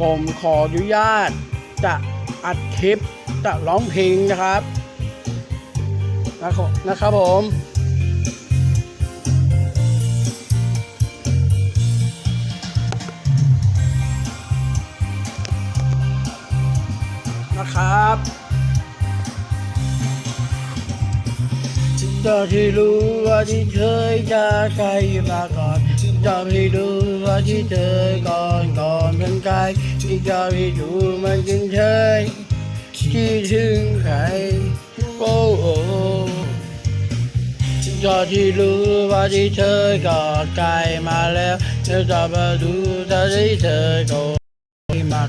ผมขออนุญาต จะอัดคลิปจะร้องเพลงนะครับ นะครับนะครับผมนะครับจะที่รู้ว่าที่เคยจะใครมาก่อน จะที่รู้ว่าที่เธอก่อนก่อนเป็นใครที่จะที่ดูมันจึงเคยคิดถึงใครโอ้โอ้จะที่รู้ว่าที่เธอกอดใครมาแล้วเธอจะมาดูแต่ที่เธอก็มา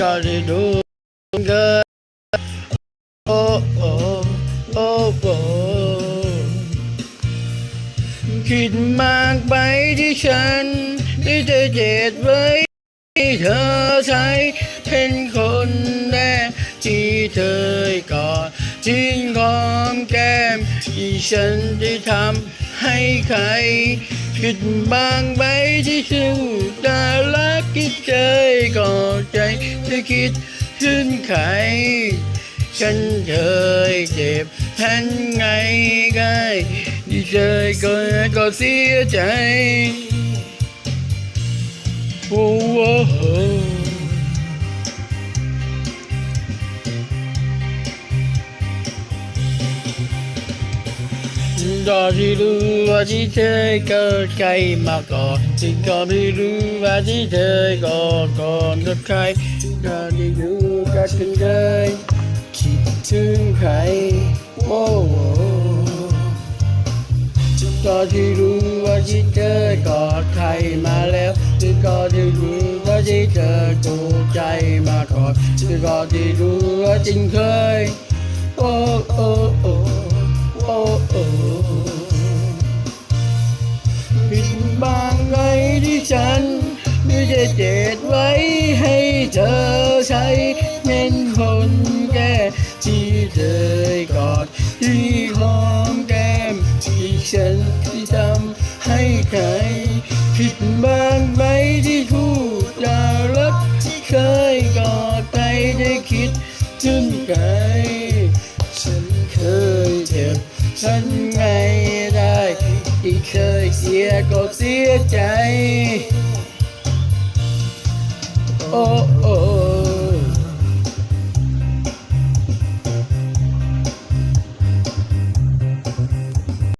ก็ที่ดูเกิด คิดมากไปที่ฉันที่เธอเจ็ดไว้ที่เธอใช้เป็นคนแรกที่เธอกอดทิ้งของแก้มที่ฉันได้ทำให้ใครคิดบางไปที่ฉันน่ารักที่เคยกอดใจจะคิดถึงใครฉันเคยเจ็บทันไงไง ที่เคยก็ก็เสียใจโอ้โหตอที่รู้ว่าที่เธอเกิดใครมาก่อนจึงก็ไม่รู้ว่าที่เธอก่อนก่อนกับใครก็ได้รู้ก็ถึงเลยคิดถึงใครโอ้ โหตอนที่รู้ว่าที่เธอกอดใครมาแล้วจึงก็ได้รู้ว่าที่เธอถูกใจมาก่อนจึงก็ได้รู้ว่าจริงเคยโอ้โอ้โอ้โอ้โอ้ผิดบางไงที่ฉันไม่ได้เจตไว้ให้เธอใช้เป็นคนแก่ที่เธอกอดที่ ผิดบางไหมที่พูดจารักที่เคยกอดใจได้คิดถึงใครฉันเคยเจ็บฉันไงได้ที่เคยเสียก็เสียใจ